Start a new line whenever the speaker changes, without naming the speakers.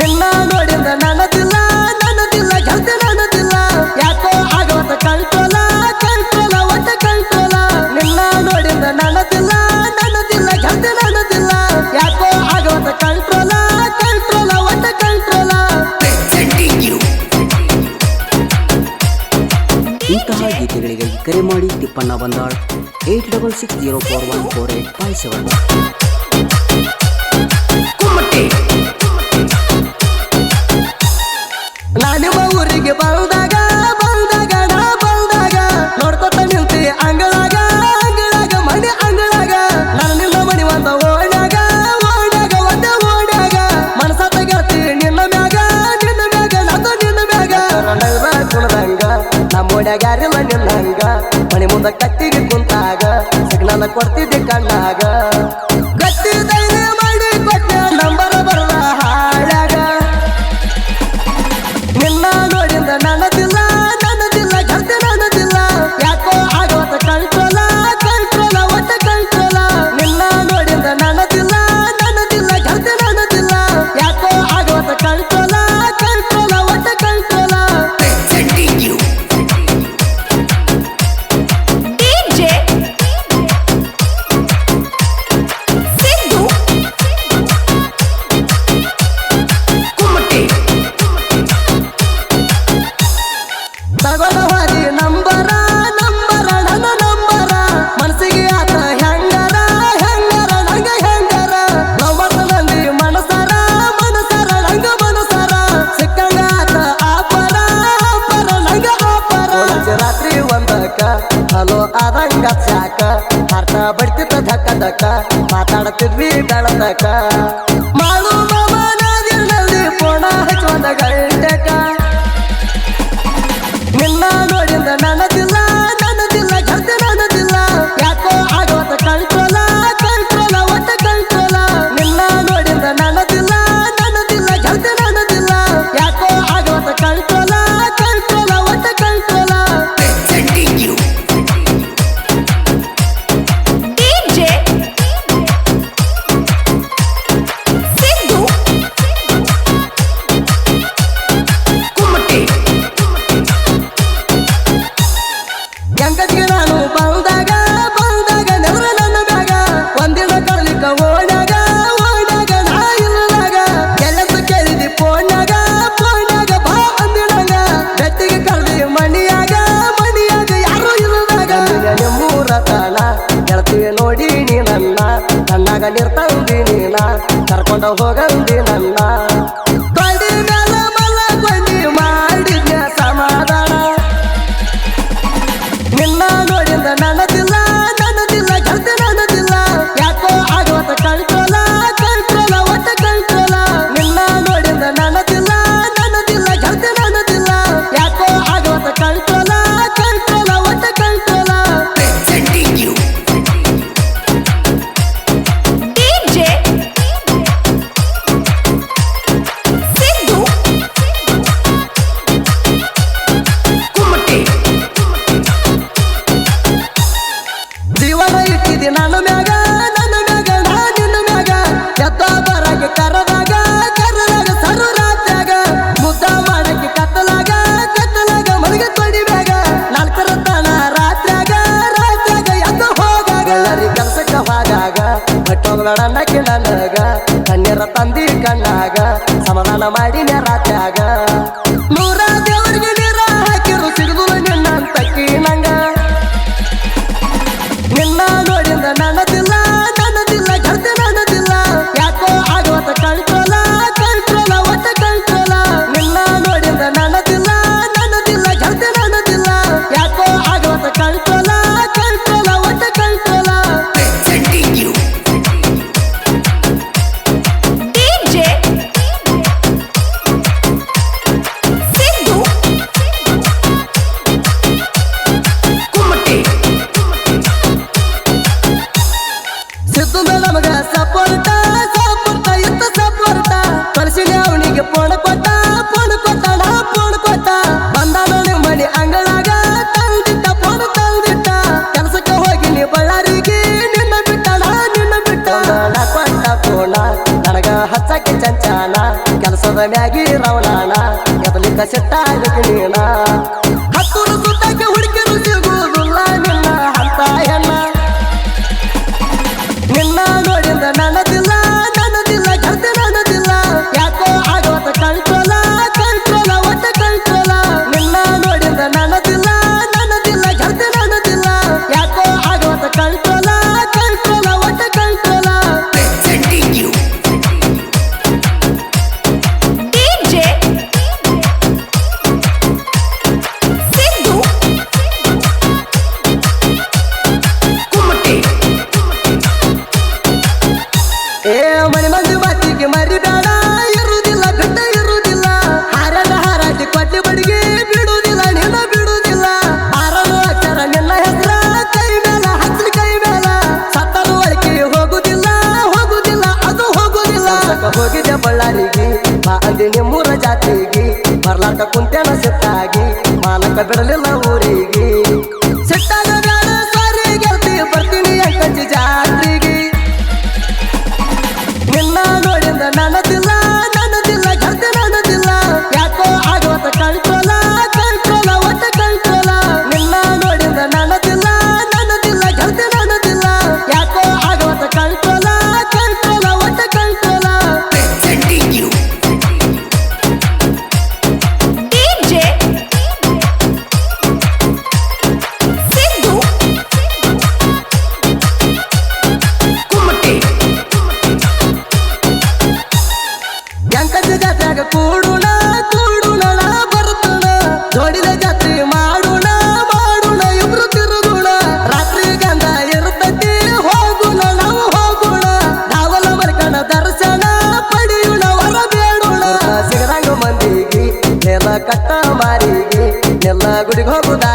ನಿನ್ನ ನೋಡಿದ್ರೆ ನನದಿಲ್ಲ ನನದಿಲ್ಲ ಗೆಲ್ತಿ ನನದಿಲ್ಲ ಯಾಕೋ ಆಗೋದ ಕಂಟ್ರೋಲ ಕಂಟ್ರೋಲ ಒಟ್ಟ ಕಂಟ್ರೋಲ ನಿನ್ನ ನೋಡಿದ್ರೆ ನನದಿಲ್ಲ ನನದಿಲ್ಲ ಗೆಲ್ತಿ ನನದಿಲ್ಲ ಯಾಕೋ ಆಗೋದ ಕಂಟ್ರೋಲ ಕಂಟ್ರೋಲ ಒಟ್ಟ ಕಂಟ್ರೋಲ
ಇಂತಹ ಗೀತೆಗಳಿಗೆ ಕರೆ ಮಾಡಿ ತಿಪ್ಪಣ್ಣ ಬಂದಾಳ್. Eight double six zero four one four eight five seven.
que ಸಾಕ ಅರ್ಥ ಬಡ್ತಿದ್ದ ಧಕ್ಕ ಧಕ್ಕ ಮಾತಾಡ್ತಿದ್ವಿ ಬೆಳದಕ್ಕ ಬಂದ ತಾಳ ಗೆಳತಿವಿ ನೋಡಿ ನೀನಲ್ಲ. ನನ್ನಾಗ ನೀರ್ ತಂದಿ ನೀನ. ಕರ್ಕೊಂಡು ಹೋಗಂದಿ ನನ್ನ. ಮ್ಯಾಗಿ ರೌಲಾನ ಎದಲಿಕ್ಕ ಸೆಟ್ಟಾಗಕ್ಕೆ ನೀನಾ ಆಕೆ ಮರಿಬೇಡ, ಇರುವುದಿಲ್ಲ, ಬಿಟ್ಟ ಇರುವುದಿಲ್ಲ. ಹಾರದ ಹಾರಾಟಿ ಕೊಟ್ಟಿ ಬಡಿಗೆ ಬಿಡುವುದಿಲ್ಲ ನಿನ್ನ ಬಿಡುವುದಿಲ್ಲ. ಹಾರಲು ಅಕ್ಷರ ನಿನ್ನ ಹೆಸರ, ಕೈ ಮೇಲ ಹಸಿರ ಕೈ ಮೇಲ. ಸತ್ತಲು ಅಳಿಕೆ ಹೋಗುದಿಲ್ಲ ಹೋಗುದಿಲ್ಲ ಅದು ಹೋಗುದಿಲ್ಲ ಹೋಗಿದೆ ಬಳ್ಳಾರಿಗೆ ಬಾ ಅಂದಿನಿ ಮೂರ ಜಾತಿಗೆ ಬರ್ಲಾಕ ಕುಂತೇನ ಸಿಟ್ಟಾಗಿ, ಮಾಲಕ ಬಿಡಲಿಲ್ಲ গুড়াগুড়ি ঘবুদা